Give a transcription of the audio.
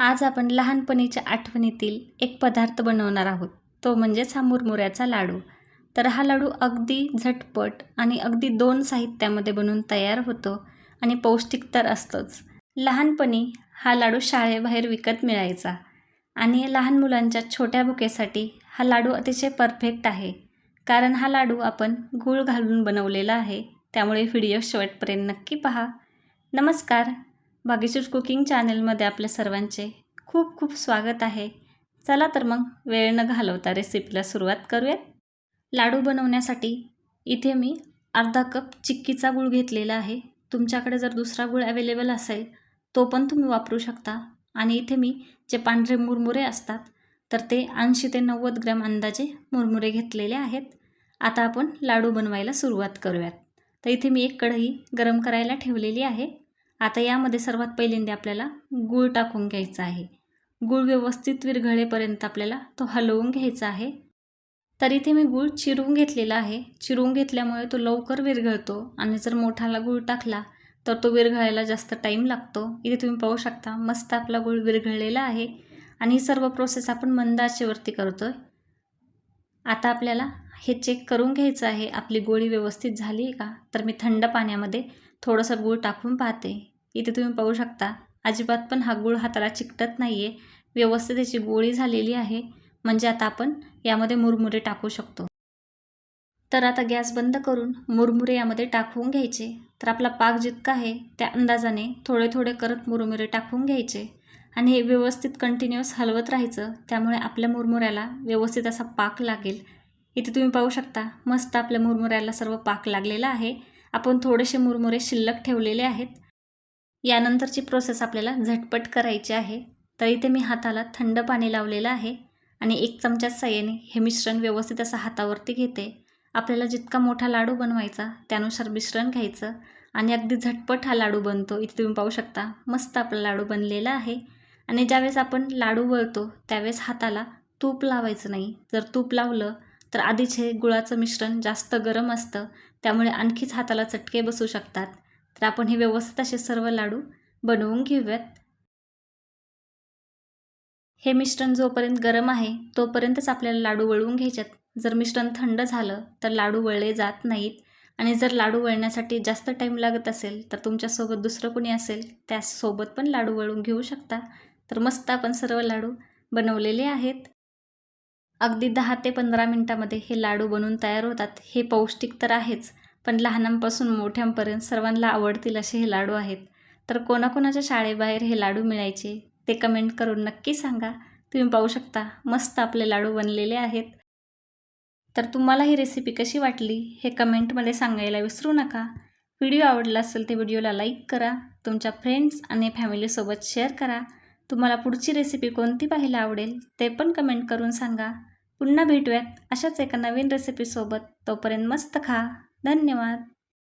आज आपण लहानपणीच्या आठवणीतील एक पदार्थ बनवणार आहोत. तो म्हणजेच हा मुरमुऱ्याचा लाडू. तर हा लाडू अगदी झटपट आणि अगदी दोन साहित्यामध्ये बनवून तयार होतो आणि पौष्टिक तर असतोच. लहानपणी हा लाडू शाळेबाहेर विकत मिळायचा आणि लहान मुलांच्या छोट्या भुकेसाठी हा लाडू अतिशय परफेक्ट आहे. कारण हा लाडू आपण गूळ घालून बनवलेला आहे. त्यामुळे व्हिडिओ शेवटपर्यंत नक्की पहा. नमस्कार. भाग्यश्री कुकिंग चॅनलमध्ये आपल्या सर्वांचे खूप खूप स्वागत आहे. चला तर मग वेळ न घालवता रेसिपीला सुरुवात करूयात. लाडू बनवण्यासाठी इथे मी अर्धा कप चिक्कीचा गूळ घेतलेला आहे. तुमच्याकडे जर दुसरा गूळ अवेलेबल असेल तो पण तुम्ही वापरू शकता. आणि इथे मी जे पांढरे मुरमुरे असतात तर ते ऐंशी ते नव्वद ग्रॅम अंदाजे मुरमुरे घेतलेले आहेत. आता आपण लाडू बनवायला सुरुवात करूयात. तर इथे मी एक कढई गरम करायला ठेवलेली आहे. आता यामध्ये सर्वात पहिल्यांदा आपल्याला गूळ टाकून घ्यायचा आहे. गूळ व्यवस्थित विरघळेपर्यंत आपल्याला तो हलवून घ्यायचा आहे. तर इथे मी गूळ चिरून घेतलेला आहे. चिरून घेतल्यामुळे तो लवकर विरघळतो आणि जर मोठाला गूळ टाकला तर तो विरघळायला जास्त टाईम लागतो. इथे तुम्ही पाहू शकता मस्त आपला गूळ विरघळलेला आहे. आणि ही सर्व प्रोसेस आपण मंद आचेवरती करतो आहे आता आपल्याला हे चेक करून घ्यायचं आहे. आपली गोळी व्यवस्थित झाली आहे का? तर मी थंड पाण्यामध्ये थोडंसं गूळ टाकून पाहते. इथे तुम्ही पाहू शकता अजिबात पण हा गूळ हाताला चिकटत नाही आहे व्यवस्थित त्याची गोळी झालेली आहे. म्हणजे आता आपण यामध्ये मुरमुरे टाकू शकतो. तर आता गॅस बंद करून मुरमुरे यामध्ये टाकून घ्यायचे. तर आपला पाक जितका आहे त्या अंदाजाने थोडे थोडे करत मुरमुरे टाकून घ्यायचे. आणि हे व्यवस्थित कंटिन्युअस हलवत राहायचं त्यामुळे आपल्या मुरमुऱ्याला व्यवस्थित असा पाक लागेल. इथे तुम्ही पाहू शकता मस्त आपल्या मुरमुऱ्याला सर्व पाक लागलेला आहे. आपण थोडेसे मुरमुरे शिल्लक ठेवलेले आहेत. यानंतरची प्रोसेस आपल्याला झटपट करायची आहे. तर इथे मी हाताला थंड पाणी लावलेलं आहे आणि एक चमच्या साह्याने हे मिश्रण व्यवस्थित असं हातावरती घेते. आपल्याला जितका मोठा लाडू बनवायचा त्यानुसार मिश्रण घ्यायचं आणि अगदी झटपट हा लाडू बनतो. इथे तुम्ही पाहू शकता मस्त आपला लाडू बनलेला आहे. आणि ज्यावेळेस आपण लाडू वळतो त्यावेळेस हाताला तूप लावायचं नाही. जर तूप लावलं तर आधीच हे गुळाचं मिश्रण जास्त गरम असतं त्यामुळे आणखीच हाताला चटके बसू शकतात. तर आपण हे व्यवस्थित असे सर्व लाडू बनवून घेऊयात. हे मिश्रण जोपर्यंत गरम आहे तोपर्यंतच आपल्याला लाडू वळवून घ्यायच्यात जर मिश्रण थंड झालं तर लाडू वळले जात नाहीत. आणि जर लाडू वळण्यासाठी जास्त टाईम लागत असेल तर तुमच्यासोबत दुसरं कोणी असेल त्यासोबत पण लाडू वळून घेऊ शकता. तर मस्त आपण सर्व लाडू बनवलेले आहेत. अगदी दहा ते पंधरा मिनटामध्ये हे लाडू बनवून तयार होतात. हे पौष्टिक तर आहेच पण लहानांपासून मोठ्यांपर्यंत सर्वांना आवडतील असे हे लाडू आहेत. तर कोणाकोणाच्या शाळेबाहेर हे लाडू मिळायचे ते कमेंट करून नक्की सांगा. तुम्ही पाहू शकता मस्त आपले लाडू बनलेले आहेत. तर तुम्हाला ही रेसिपी कशी वाटली हे कमेंटमध्ये सांगायला विसरू नका. व्हिडिओ आवडला असेल ते व्हिडिओला लाईक करा. तुमच्या फ्रेंड्स आणि फॅमिलीसोबत शेअर करा. तुम्हाला पुढची रेसिपी कोणती पाहायला आवडेल ते पण कमेंट करून सांगा. पुन्हा भेटूयात अशाच एका नवीन रेसिपीसोबत तोपर्यंत मस्त खा. धन्यवाद.